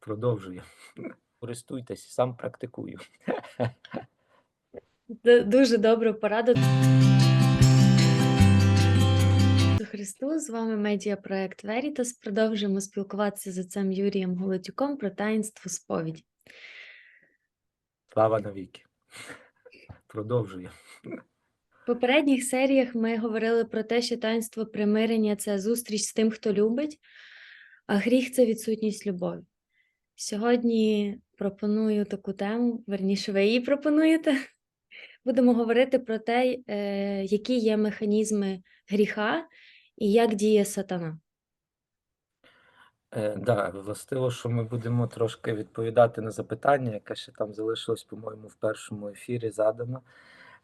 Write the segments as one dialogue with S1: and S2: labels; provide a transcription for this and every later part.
S1: Продовжую. Користуйтесь, сам практикую.
S2: Дуже добру пораду. Христу, з вами медіапроект Veritas. Продовжуємо спілкуватися з отцем Юрієм Голотюком про таїнство сповіді.
S1: Слава навіки. Продовжую.
S2: В попередніх серіях ми говорили про те, що таїнство примирення це зустріч з тим, хто любить, а гріх це відсутність любові. Сьогодні пропоную таку тему, верніше, ви її пропонуєте. Будемо говорити про те, е, які є механізми гріха і як діє сатана.
S1: Е, да, властиво, що ми будемо трошки відповідати на запитання, яке ще там залишилось, по-моєму, в першому ефірі задано.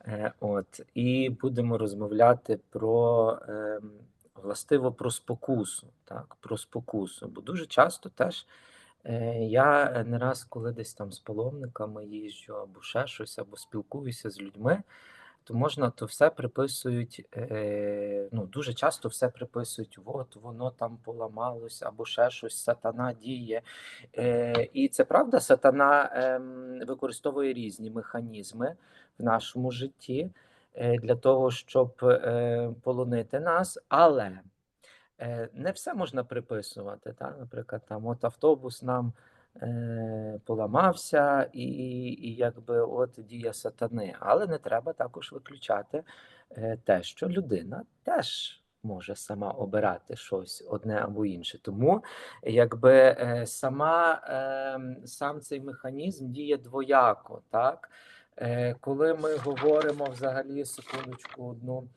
S1: Е, от, і будемо розмовляти про е, властиво про спокусу, так, про спокусу. Бо дуже часто теж я не раз, коли десь там з паломниками їжджу, або ще щось, або спілкуюся з людьми, то можна то все приписують. Е, ну, дуже часто все приписують: от воно там поламалось, або ще щось, сатана діє. Е, і це правда, сатана ем, використовує різні механізми в нашому житті е, для того, щоб е, полонити нас, але е, не все можна приписувати. Та? Наприклад, там от автобус нам е, поламався, і, і якби от дія сатани. Але не треба також виключати е, те, що людина теж. Може сама обирати щось одне або інше, тому якби е, сама е, сам цей механізм діє двояко, так Е, коли ми говоримо взагалі секундочку одну е,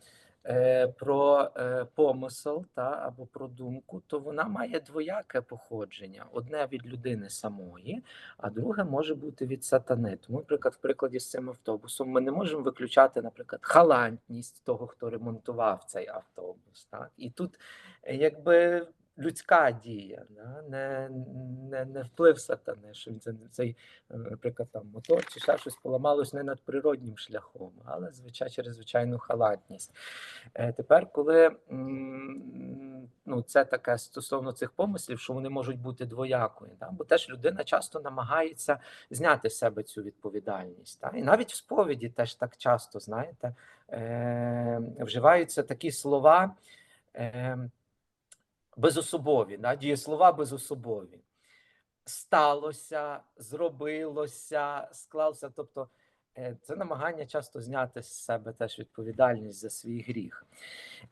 S1: про е, помисел та або про думку, то вона має двояке походження: одне від людини самої, а друге може бути від сатани. Тому, наприклад, в прикладі з цим автобусом ми не можемо виключати, наприклад, халантність того, хто ремонтував цей автобус. Так і тут е, якби. Людська дія, да? не, не, не вплив сатани, що він цей, е, наприклад, там мотор чи ще щось поламалось не надприроднім шляхом, але звичайно через звичайну халатність. Е, Тепер, коли ну, це таке стосовно цих помислів, що вони можуть бути двоякою, да? бо теж людина часто намагається зняти з себе цю відповідальність. Та? І навіть в сповіді теж так часто, знаєте, е, вживаються такі слова. Е, безособові, да? дієслова безособові. Сталося, зробилося, склався. Тобто е, це намагання часто зняти з себе теж відповідальність за свій гріх.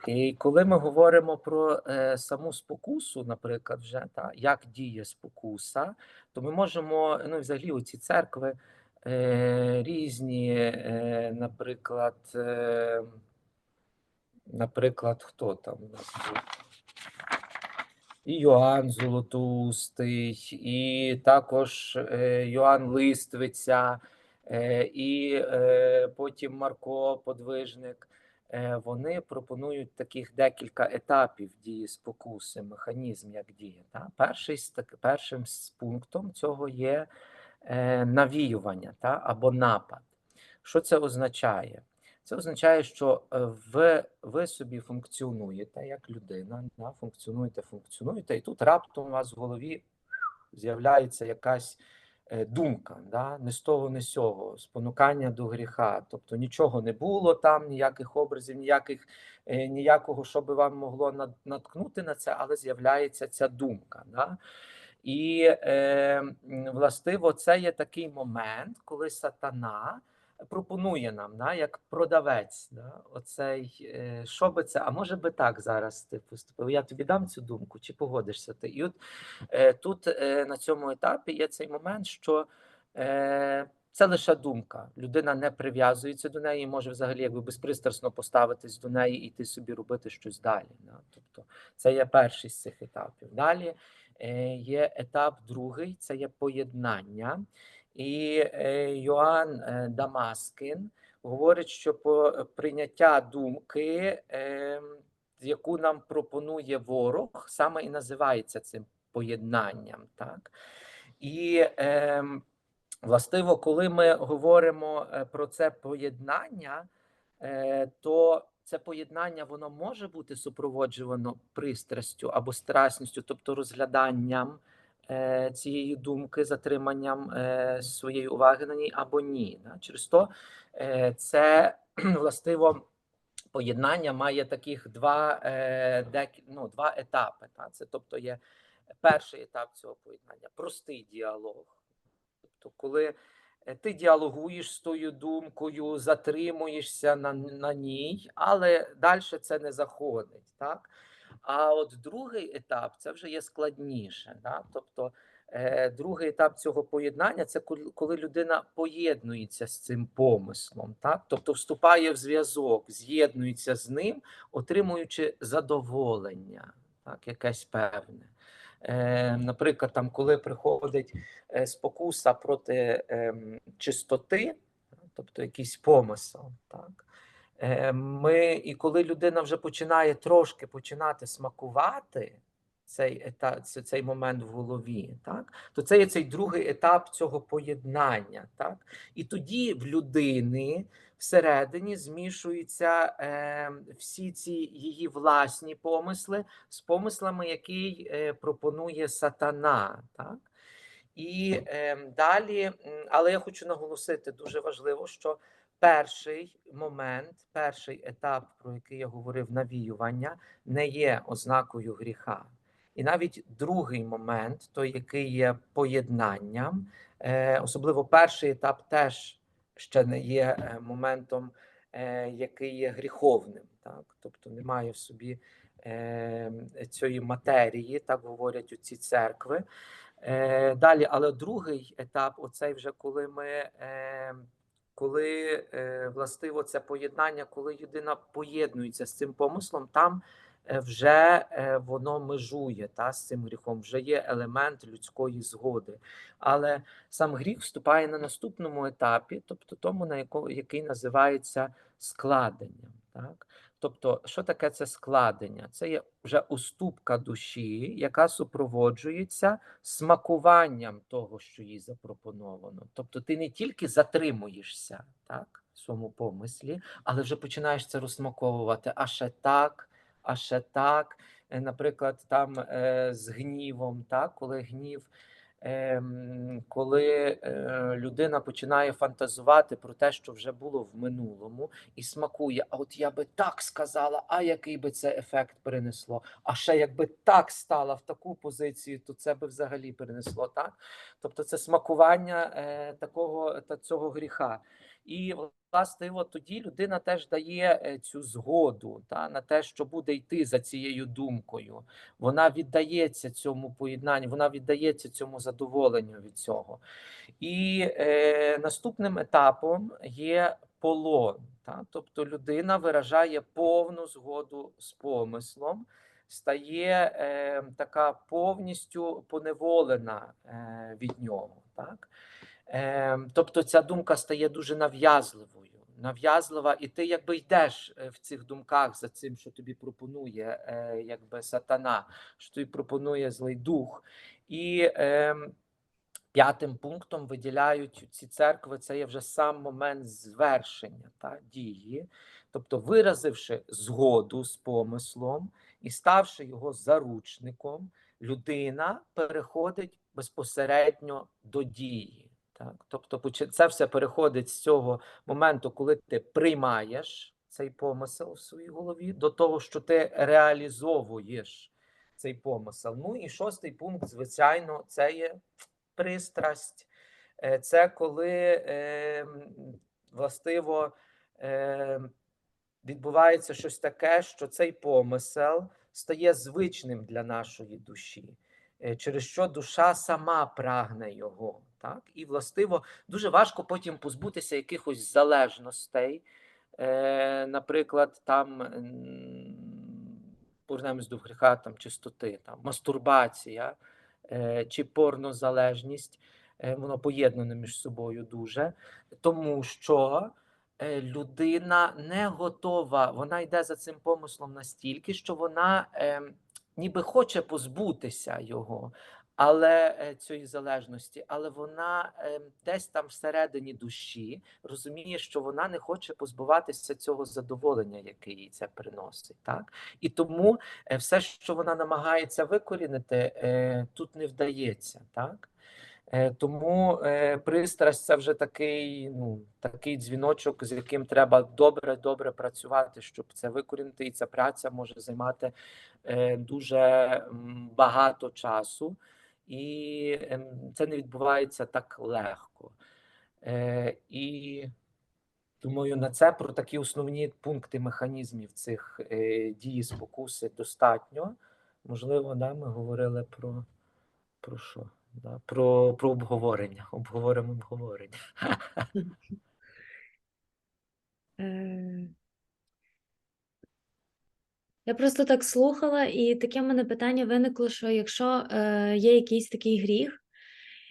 S1: І коли ми говоримо про е, саму спокусу, наприклад, вже та, як діє спокуса, то ми можемо, ну, взагалі, оці церкви е, різні, е, наприклад, е, наприклад, хто там у нас був? І Йоанн Золотоустий, і також е, Йоанн Листвиця, е, і е, потім Марко Подвижник. Вони пропонують таких декілька етапів дії спокуси, механізм, як діє. Та? Перший першим пунктом цього є навіювання та? або напад. Що це означає? Це означає, що е, ви, ви собі функціонуєте як людина, да, функціонуєте, функціонуєте, і тут раптом у вас в голові з'являється якась е, думка, да, не з того, не з сього, спонукання до гріха. Тобто нічого не було там, ніяких образів, ніяких, е, ніякого, що би вам могло наткнути на це, але з'являється ця думка. Да. І е, властиво, це є такий момент, коли сатана пропонує нам, да, як продавець, да, оцей, е, що би це, а може би так зараз ти поступив, я тобі дам цю думку, чи погодишся ти? І от е, тут е, на цьому етапі є цей момент, що це лише думка. Людина не прив'язується до неї, може взагалі якби безпристрасно поставитись до неї і йти собі робити щось далі. Да? Тобто це є перший з цих етапів. Далі є етап другий, це є поєднання. І е, Йоанн е, Дамаскін говорить, що по прийняття думки, е, яку нам пропонує ворог, саме і називається цим поєднанням. Так? І е, властиво, коли ми говоримо е, про це поєднання, е, то це поєднання воно може бути супроводжувано пристрастю або страсністю, тобто розгляданням е, цієї думки, затриманням е, своєї уваги на ній або ні. Через то е, це властиво поєднання має таких два, е, ну, два етапи. Та? Це тобто є перший етап цього поєднання простий діалог. Тобто, коли е, ти діалогуєш з тою думкою, затримуєшся на, на ній, але далі це не заходить. Так? А от другий етап це вже є складніше. Да? Тобто, е, другий етап цього поєднання це коли- людина поєднується з цим помислом, так? тобто вступає в зв'язок, з'єднується з ним, отримуючи задоволення, так, якесь певне. Е, наприклад, там, коли приходить е, спокуса проти ем, чистоти, тобто якийсь помисел, так. Е, Ми, і коли людина вже починає трошки починати смакувати цей етап, цей момент в голові, так, то це є цей другий етап цього поєднання. Так? І тоді в людини всередині змішуються е, всі ці її власні помисли з помислами, які е, пропонує сатана. Так? І е, далі, але я хочу наголосити дуже важливо, що перший момент, перший етап, про який я говорив, навіювання, не є ознакою гріха. І навіть другий момент, той, який є поєднанням, е, особливо перший етап, теж ще не є е, моментом, е, який є гріховним. Так? Тобто немає в собі цієї матерії, так говорять у ці церкви. Далі, але другий етап, оцей вже коли ми. Коли е, властиво це поєднання, коли людина поєднується з цим помислом, там е, вже е, воно межує та, з цим гріхом, вже є елемент людської згоди. Але сам гріх вступає на наступному етапі, тобто тому, на якому який називається складенням. Так? Тобто, що таке це складення? Це є вже уступка душі, яка супроводжується смакуванням того, що їй запропоновано. Тобто, ти не тільки затримуєшся так, в своєму помислі, але вже починаєш це розсмаковувати. А ще так, а ще так. Е, Наприклад, там е, з гнівом, так, коли гнів. Ем, коли е, людина починає фантазувати про те, що вже було в минулому, і смакує, а от я би так сказала, а який би це ефект принесло? А ще якби так стала в таку позицію, то це би взагалі принесло так. Тобто, це смакування е, такого та цього гріха. І власне, от тоді людина теж дає е, цю згоду та, на те, що буде йти за цією думкою. Вона віддається цьому поєднанню, вона віддається цьому задоволенню від цього. І е, наступним етапом є полон. Та? Тобто людина виражає повну згоду з помислом, стає е, така повністю поневолена е, від нього. Так? Е, тобто ця думка стає дуже нав'язливою. Нав'язлива, і ти якби йдеш е, в цих думках за цим, що тобі пропонує е, якби сатана, що тобі пропонує злий дух. І е, п'ятим пунктом виділяють ці церкви, це є вже сам момент звершення та, дії, тобто виразивши згоду з помислом і ставши його заручником, людина переходить безпосередньо до дії. Так, тобто, це все переходить з цього моменту, коли ти приймаєш цей помисел в своїй голові, до того, що ти реалізовуєш цей помисел. Ну і шостий пункт, звичайно, це є пристрасть. Е, Це коли е, властиво е, відбувається щось таке, що цей помисел стає звичним для нашої душі е, через що душа сама прагне його. Так? І властиво дуже важко потім позбутися якихось залежностей. Е, наприклад, там м, повернемось до гріха там, чистоти, там, мастурбація е, чи порнозалежність, е, воно поєднане між собою дуже, тому що е, людина не готова, вона йде за цим помислом настільки, що вона. Е, ніби хоче позбутися його, але е, цієї залежності, але вона е, десь там всередині душі розуміє, що вона не хоче позбуватися цього задоволення, яке їй це приносить. Так? І тому е, все, що вона намагається викорінити, е, тут не вдається. Так? Тому е, пристрасть це вже такий, ну, такий дзвіночок, з яким треба добре-добре працювати, щоб це викорінити. І ця праця може займати е, дуже багато часу, і ем, це не відбувається так легко. Е, І думаю, на це про такі основні пункти механізмів цих е, дії спокуси достатньо. Можливо, да, ми говорили про, про що? Да, про, про обговорення. Обговоримо обговорення.
S2: Я просто так слухала, і таке в мене питання виникло, що якщо е, є якийсь такий гріх,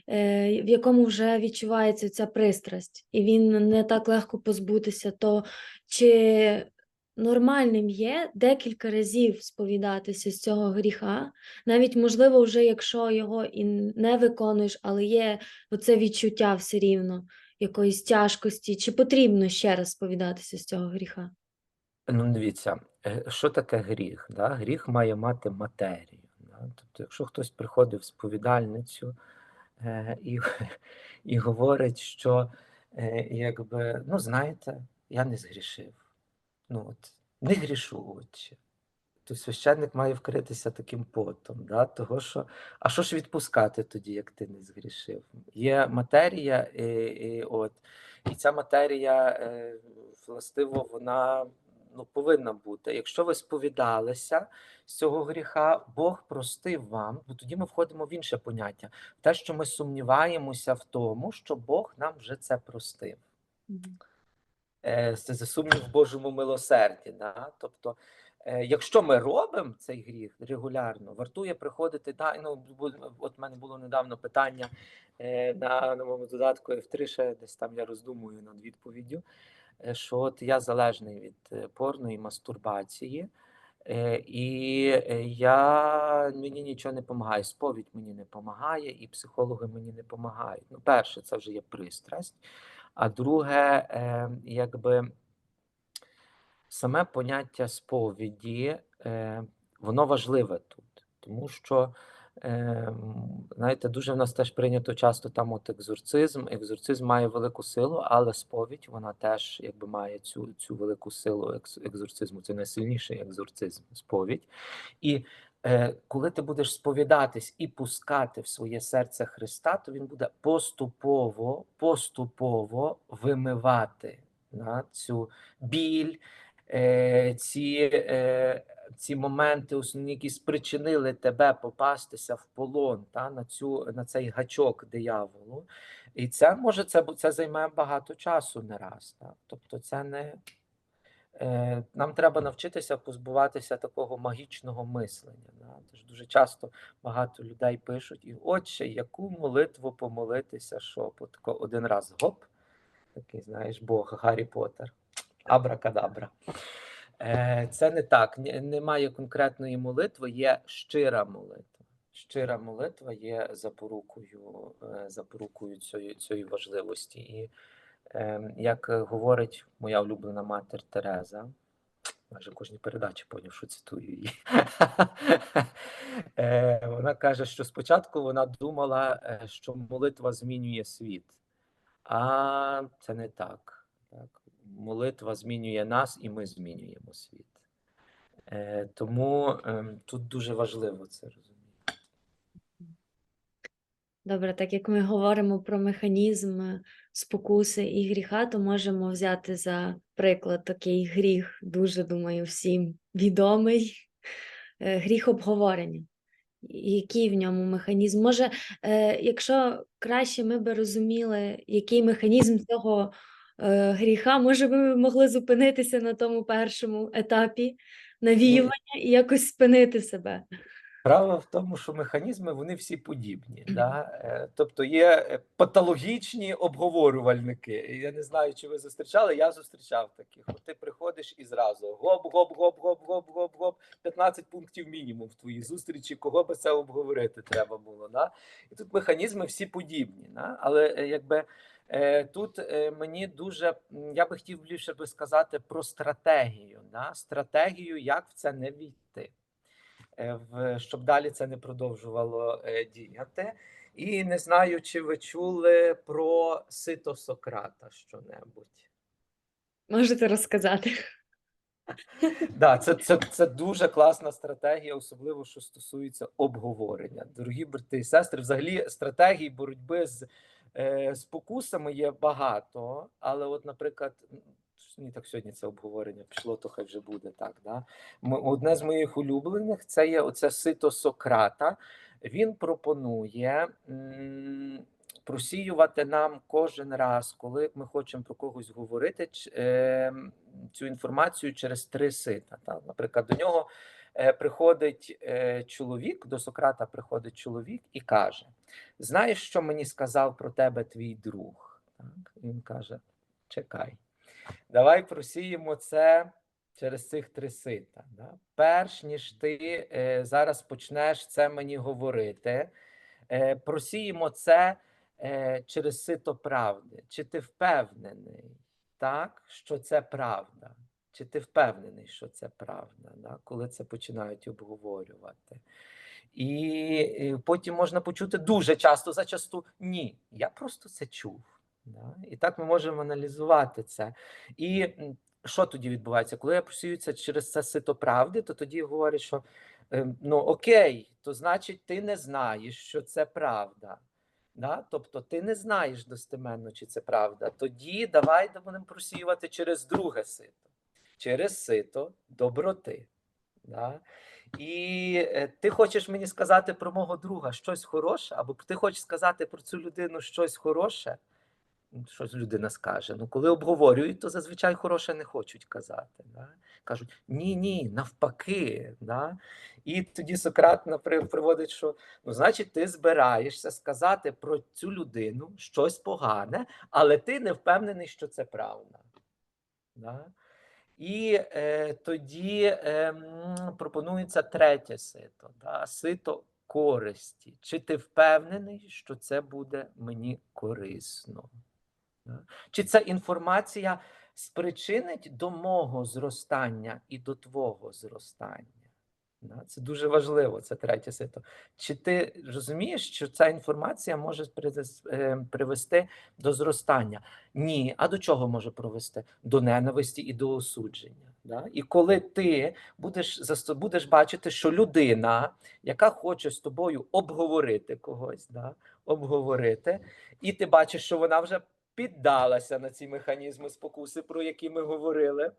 S2: е, в якому вже відчувається ця пристрасть, і він не так легко позбутися, то чи нормальним є декілька разів сповідатися з цього гріха, навіть можливо, вже якщо його і не виконуєш, але є оце відчуття все рівно якоїсь тяжкості, чи потрібно ще раз сповідатися з цього гріха?
S1: Ну, дивіться, що таке гріх? Да? Гріх має мати матерію. Да? Тобто, якщо хтось приходить в сповідальницю е, і, і говорить, що е, якби, ну знаєте, я не згрішив. Ну от, не грішу отче. То священник має вкритися таким потом, да? того що, а що ж відпускати тоді, як ти не згрішив? Є матерія, і, і, от, і ця матерія, е, властиво, вона ну, повинна бути. Якщо ви сповідалися з цього гріха, Бог простив вам, бо тоді ми входимо в інше поняття, в те, що ми сумніваємося в тому, що Бог нам вже це простив. Е, Це за сумнів в Божому милосерді. Да? Тобто, е, якщо ми робимо цей гріх регулярно, вартує приходити. Да, ну, от в мене було недавно питання е, на новому додатку F3, ще десь там я роздумую над відповіддю, що от я залежний від е, порно і мастурбації. Е, І е, я мені нічого не допомагає. Сповідь мені не допомагає, і психологи мені не допомагають. Ну, перше, це вже є пристрасть. А друге, е, якби саме поняття сповіді, е, воно важливе тут, тому що, е, знаєте, дуже в нас теж прийнято часто там от екзорцизм. Екзорцизм має велику силу, але сповідь вона теж якби має цю, цю велику силу екзорцизму. Це найсильніший екзорцизм, сповідь. І е, коли ти будеш сповідатись і пускати в своє серце Христа, то він буде поступово, поступово вимивати на цю біль, е, ці, е, ці моменти, основні, які спричинили тебе попастися в полон та, на, цю, на цей гачок дияволу. І це може це, це займе багато часу не раз. Та. Тобто, це не. Е, Нам треба навчитися позбуватися такого магічного мислення. Тож дуже часто багато людей пишуть, і отче, яку молитву помолитися, що тако один раз гоп, такий, знаєш, Бог, Гаррі Поттер, абракадабра. Е, Це не так. Немає конкретної молитви, є щира молитва. Щира молитва є запорукою, е, запорукою цієї, цієї важливості. І е, як говорить моя улюблена матір Тереза, майже кожній передачі поняв, що цитую її. Вона каже, що спочатку вона думала, що молитва змінює світ, а це не так. так. Молитва змінює нас, і ми змінюємо світ. Е, Тому ем, тут дуже важливо це розуміти.
S2: Добре, так як ми говоримо про механізм е, спокуси і гріха, то можемо взяти за приклад такий гріх, дуже думаю, всім відомий е, гріх обговорення. Який в ньому механізм? Може, е, якщо краще ми би розуміли, який механізм цього е, гріха, може, ми могли зупинитися на тому першому етапі навіювання і якось спинити себе.
S1: Справа в тому, що механізми вони всі подібні. Да? Е, Тобто є е, патологічні обговорювальники. Я не знаю, чи ви зустрічали, я зустрічав таких. От ти приходиш і зразу гоп, гоп, гоп, гоп, гоп, гоп, гоп, 15 пунктів мінімум в твоїй зустрічі, кого би це обговорити треба було. Да? І тут механізми всі подібні. Да? Але е, якби е, тут е, мені дуже я би хотів більше би сказати про стратегію. Да? Стратегію, як в це не війти е, щоб далі це не продовжувало е, діяти. І не знаю, чи ви чули про сито Сократа що-небудь.
S2: Можете розказати?
S1: Да, це, це, це дуже класна стратегія, особливо що стосується обговорення. Дорогі брати і сестри, взагалі стратегій боротьби з е, спокусами є багато, але, от, наприклад, мені так сьогодні це обговорення пішло, то хай вже буде так. Да? Одне з моїх улюблених це є оце сито Сократа. Він пропонує. м, Просіювати нам кожен раз, коли ми хочемо про когось говорити, ч- ем, цю інформацію через три сита. Та? Наприклад, до нього е, приходить е, чоловік, до Сократа приходить чоловік і каже: Знаєш, що мені сказав про тебе твій друг? Так? Він каже: Чекай, давай просіємо це через цих три сита. Да? Перш ніж ти е, зараз почнеш це мені говорити, е, просіємо це е, через сито правди. Чи ти впевнений, так, що це правда? Чи ти впевнений, що це правда, да? коли це починають обговорювати? І, і потім можна почути дуже часто зачасту ні, я просто це чув. Да? І так ми можемо аналізувати це. І що тоді відбувається? Коли я просію це через це сито правди, то тоді говорять, що ем, ну окей, то значить ти не знаєш, що це правда. Да? Тобто ти не знаєш достеменно, чи це правда. Тоді давай будемо просіювати через друге сито, через сито доброти. Да? І е, ти хочеш мені сказати про мого друга щось хороше, або ти хочеш сказати про цю людину щось хороше. Ну, Щось людина скаже. Ну, коли обговорюють, то зазвичай хороше не хочуть казати. Да? Кажуть, ні, ні, навпаки. Да? І тоді Сократ наприклад, приводить, що ну, значить, ти збираєшся сказати про цю людину щось погане, але ти не впевнений, що це правда. Да? І е, тоді е, пропонується третє сито, да? сито користі. Чи ти впевнений, що це буде мені корисно? Чи ця інформація спричинить до мого зростання і до твого зростання? Це дуже важливо, це третє сито. Чи ти розумієш, що ця інформація може е, привести до зростання? Ні. А до чого може привести? До ненависті і до осудження. Да? І коли ти будеш, будеш бачити, що людина, яка хоче з тобою обговорити когось, да? обговорити, і ти бачиш, що вона вже піддалася на ці механізми спокуси, про які ми говорили,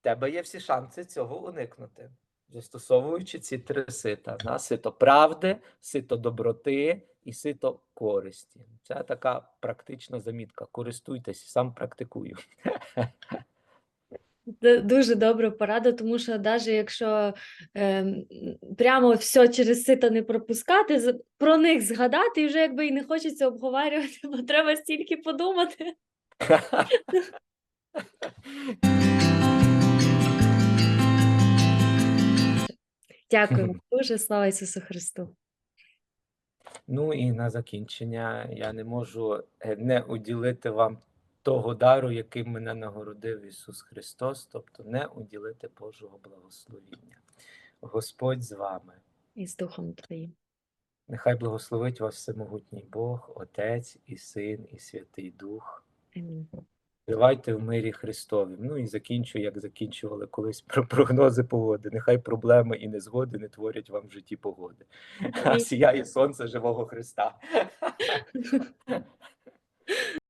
S1: тебе є всі шанси цього уникнути, застосовуючи ці три сита: да? сито правди, сито доброти і сито користі. Це така практична замітка. Користуйтесь, сам практикую.
S2: Дуже добра порада, тому що навіть якщо ем, прямо все через сито не пропускати, про них згадати, і вже якби і не хочеться обговорювати, бо треба стільки подумати. Дякую дуже, слава Ісусу Христу.
S1: Ну і на закінчення я не можу е, не уділити вам того дару, яким мене нагородив Ісус Христос, тобто не уділити Божого благословіння. Господь з вами.
S2: І з Духом Твоїм.
S1: Нехай благословить вас всемогутній Бог, Отець і Син, і Святий Дух.
S2: Амінь.
S1: Тривайте в мирі Христові. Ну і закінчую, як закінчували колись про прогнози погоди. Нехай проблеми і незгоди не творять вам в житті погоди. А сіяє сонце живого Христа.